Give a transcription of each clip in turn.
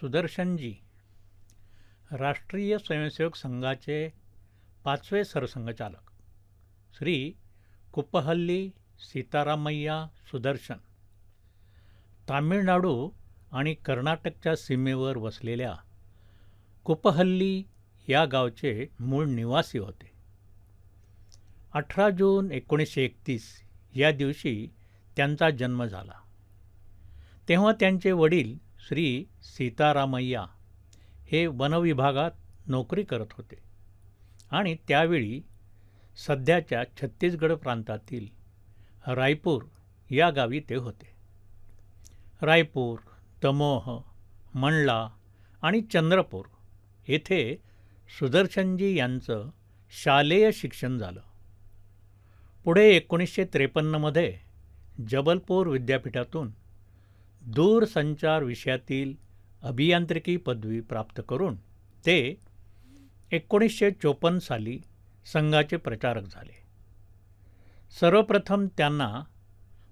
सुदर्शनजी राष्ट्रीय स्वयंसेवक संघाचे पाचवे सरसंघचालक श्री कुपहल्ली सीतारामय्या सुदर्शन. तामिळनाडू आणि कर्नाटकच्या सीमेवर वसलेल्या कुपहल्ली या गावचे मूळ निवासी होते. अठरा जून एकोणीसशे एकतीस या दिवशी त्यांचा जन्म झाला. तेव्हा त्यांचे वडील श्री सीतारामय्या हे वनविभागात नोकरी करत होते. आणि त्यावेळी सध्याच्या छत्तीसगड प्रांतातील रायपूर या गावी ते होते. रायपूर दमोह मंडला आणि चंद्रपूर येथे सुदर्शनजी यांचं शालेय शिक्षण झालं. पुढे एकोणीसशे त्रेपन्नमध्ये जबलपूर विद्यापीठातून दूरसंचार विषयातील अभियांत्रिकी पदवी प्राप्त करून ते एकोणीसशे चोपन्न साली संघाचे प्रचारक झाले. सर्वप्रथम त्यांना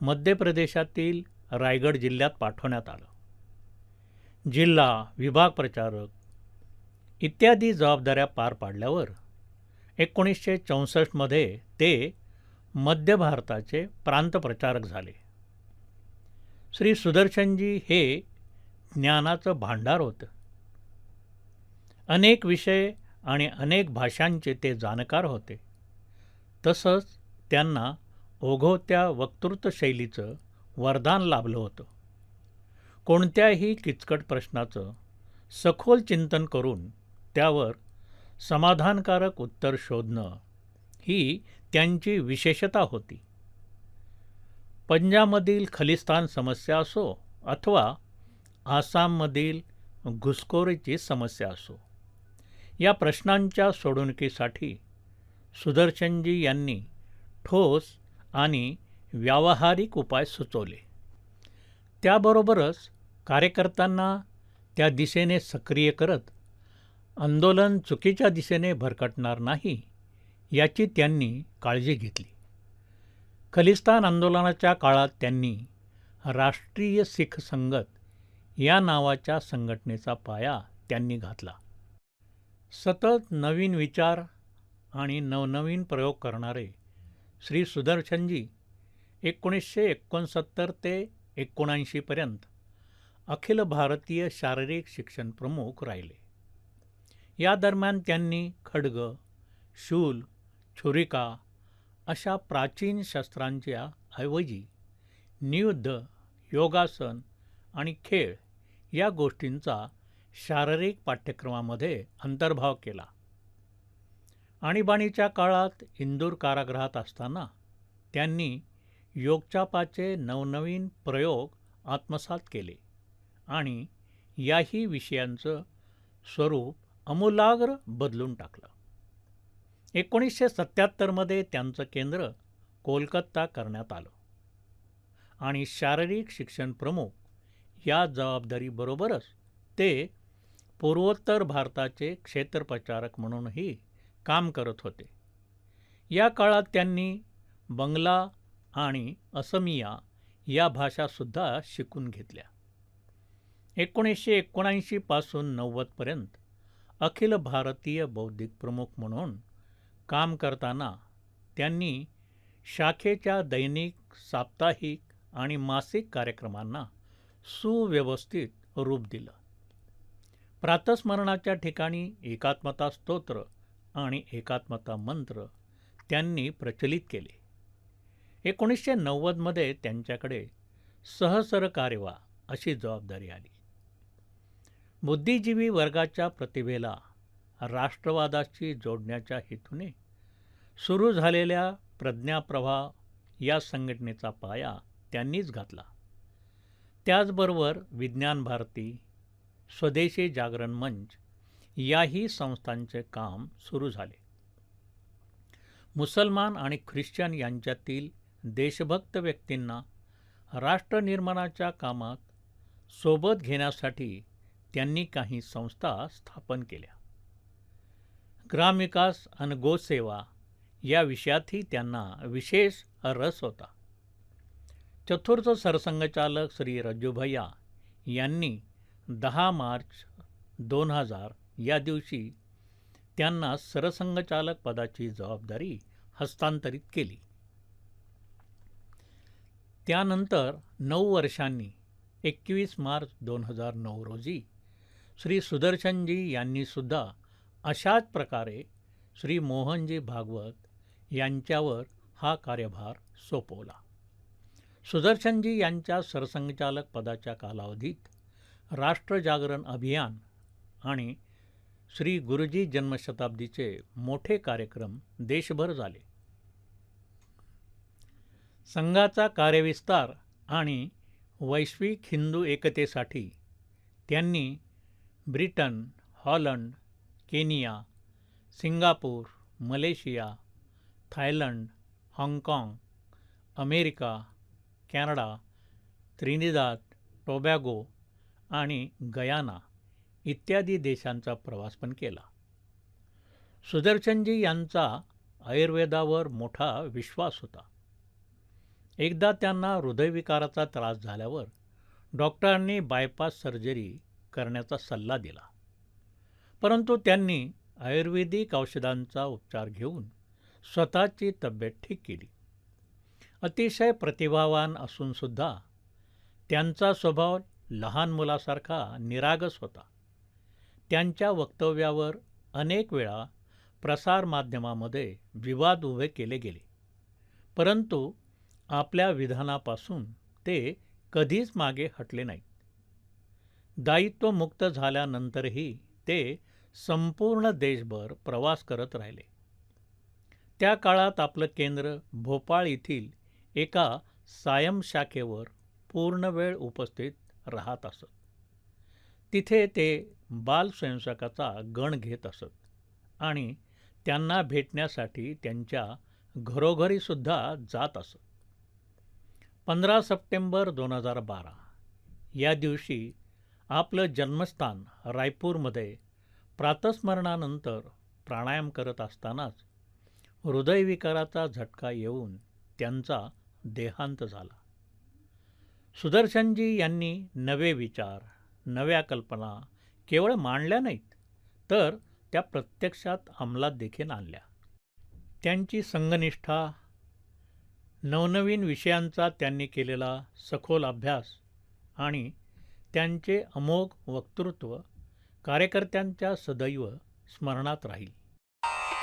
मध्य प्रदेशातील रायगड जिल्ह्यात पाठवण्यात आलं. जिल्हा विभाग प्रचारक इत्यादी जबाबदाऱ्या पार पाडल्यावर एकोणीसशे चौसष्टमध्ये ते मध्य भारताचे प्रांत प्रचारक झाले. श्री सुदर्शनजी हे ज्ञानाचं भांडार होतं. अनेक विषय आणि अनेक भाषांचे ते जाणकार होते. तसंच त्यांना ओघवत्या वक्तृत्व शैलीचं वरदान लाभलं होतं. कोणत्याही किचकट प्रश्नाचं सखोल चिंतन करून त्यावर समाधानकारक उत्तर शोधणं ही त्यांची विशेषता होती. पंजाबमधील खलिस्तान समस्या असो अथवा आसाममधील घुसखोरीची समस्या असो. या प्रश्नांच्या सोडवणुकीसाठी सुदर्शनजी यांनी ठोस आणि व्यावहारिक उपाय सुचवले. त्याबरोबरच कार्यकर्त्यांना त्या दिशेने सक्रिय करत आंदोलन चुकीच्या दिशेने भरकटणार नाही याची त्यांनी काळजी घेतली. खलिस्तान आंदोलनाच्या काळात त्यांनी राष्ट्रीय सिख संगत या नावाच्या संघटनेचा पाया त्यांनी घातला. सतत नवीन विचार आणि नवनवीन प्रयोग करणारे श्री सुदर्शनजी एकोणीसशे एकोणसत्तर ते एकोणऐंशीपर्यंत अखिल भारतीय शारीरिक शिक्षण प्रमुख राहिले. या दरम्यान त्यांनी खडग शूल छुरिका अशा प्राचीन शस्त्रांच्या ऐवजी नियुद्ध योगासन आणि खेळ या गोष्टींचा शारीरिक पाठ्यक्रमामध्ये अंतर्भाव केला. आणीबाणीच्या काळात इंदूर कारागृहात असताना त्यांनी योगचापाचे नवनवीन प्रयोग आत्मसात केले आणि याही विषयांचं स्वरूप अमूलाग्र बदलून टाकलं. एकोणीसशे सत्त्याहत्तरमध्ये त्यांचं केंद्र कोलकाता करण्यात आलं. आणि शारीरिक शिक्षण प्रमुख या जबाबदारीबरोबरच ते पूर्वोत्तर भारताचे क्षेत्रप्रचारक म्हणूनही काम करत होते. या काळात त्यांनी बंगला आणि असमिया या भाषासुद्धा शिकून घेतल्या. एकोणीसशे एकोणऐंशीपासून नव्वदपर्यंत अखिल भारतीय बौद्धिक प्रमुख म्हणून काम करताना त्यांनी शाखेच्या दैनिक साप्ताहिक आणि मासिक कार्यक्रमांना सुव्यवस्थित रूप दिलं. प्रातस्मरणाच्या ठिकाणी एकात्मता स्तोत्र आणि एकात्मता मंत्र त्यांनी प्रचलित केले. एकोणीसशे नव्वदमध्ये त्यांच्याकडे सहसर कार्यवा अशी जबाबदारी आली. बुद्धिजीवी वर्गाच्या प्रतिभेला राष्ट्रवादाशी जोडण्याच्या हेतूने सुरू झालेल्या प्रज्ञाप्रभा या संघटनेचा पाया त्यांनीच घातला. त्याचबरोबर विज्ञान भारती स्वदेशी जागरण मंच याही संस्थांचे काम सुरू झाले. मुसलमान आणि ख्रिश्चन यांच्यातील देशभक्त व्यक्तींना राष्ट्रनिर्माणाच्या कामात सोबत घेण्यासाठी त्यांनी काही संस्था स्थापन केल्या. ग्रामविकास आणि गोसेवा या विषयातही त्यांना विशेष रस होता. चतुर्थ सरसंघचालक श्री रज्जूभैया यांनी दहा मार्च दोन हजार या दिवशी त्यांना सरसंघचालक पदाची जबाबदारी हस्तांतरित केली. त्यानंतर नऊ वर्षांनी एकवीस मार्च दोन हजार नऊ रोजी श्री सुदर्शनजी यांनीसुद्धा अशाच प्रकारे श्री मोहनजी भागवत यांच्यावर हा कार्यभार सोपवला. सुदर्शनजी यांच्या सरसंघचालक पदाच्या कालावधीत राष्ट्रजागरण अभियान आणि श्री गुरुजी जन्मशताब्दीचे मोठे कार्यक्रम देशभर झाले. संघाचा कार्यविस्तार आणि वैश्विक हिंदू एकतेसाठी त्यांनी Britain Holland Kenya Singapore Malaysia Thailand हाँगकाँग अमेरिका कॅनडा त्रिनिदाद टोबॅगो आणि गयाना इत्यादी देशांचा प्रवास पण केला. सुदर्शनजी यांचा आयुर्वेदावर मोठा विश्वास होता. एकदा त्यांना हृदयविकाराचा त्रास झाल्यावर डॉक्टरांनी बायपास सर्जरी करण्याचा सल्ला दिला. परंतु त्यांनी आयुर्वेदिक औषधांचा उपचार घेऊन स्वतःची तब्येत ठीक केली. अतिशय प्रतिभावान असूनसुद्धा त्यांचा स्वभाव लहान मुलासारखा निरागस होता. त्यांच्या वक्तव्यावर अनेक वेळा प्रसारमाध्यमामध्ये विवाद उभे केले गेले. परंतु आपल्या विधानापासून ते कधीच मागे हटले नाहीत. दायित्वमुक्त झाल्यानंतरही ते संपूर्ण देशभर प्रवास करत राहिले. त्या काळात आपलं केंद्र भोपाळ येथील एका सायम शाखेवर पूर्ण वेळ उपस्थित राहत असत. तिथे ते बाल स्वयंसेवकाचा गण घेत असत आणि त्यांना भेटण्यासाठी त्यांच्या घरोघरीसुद्धा जात असत. पंधरा सप्टेंबर दोन हजार बारा या दिवशी आपलं जन्मस्थान रायपूरमध्ये प्रातस्मरणानंतर प्राणायाम करत असतानाच हृदयविकाराचा झटका येऊन त्यांचा देहांत झाला. सुदर्शनजी यांनी नवे विचार नव्या कल्पना केवळ मांडल्या नाहीत तर त्या प्रत्यक्षात अंमलात देखील आणल्या. त्यांची संघनिष्ठा नवनवीन विषयांचा त्यांनी केलेला सखोल अभ्यास आणि त्यांचे अमोघ वक्तृत्व कार्यकर्त्यांच्या सदैव स्मरणात राहील.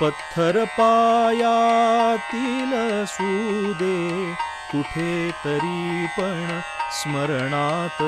पत्थर पायातील सुदे कुठे तरी पण स्मरणात.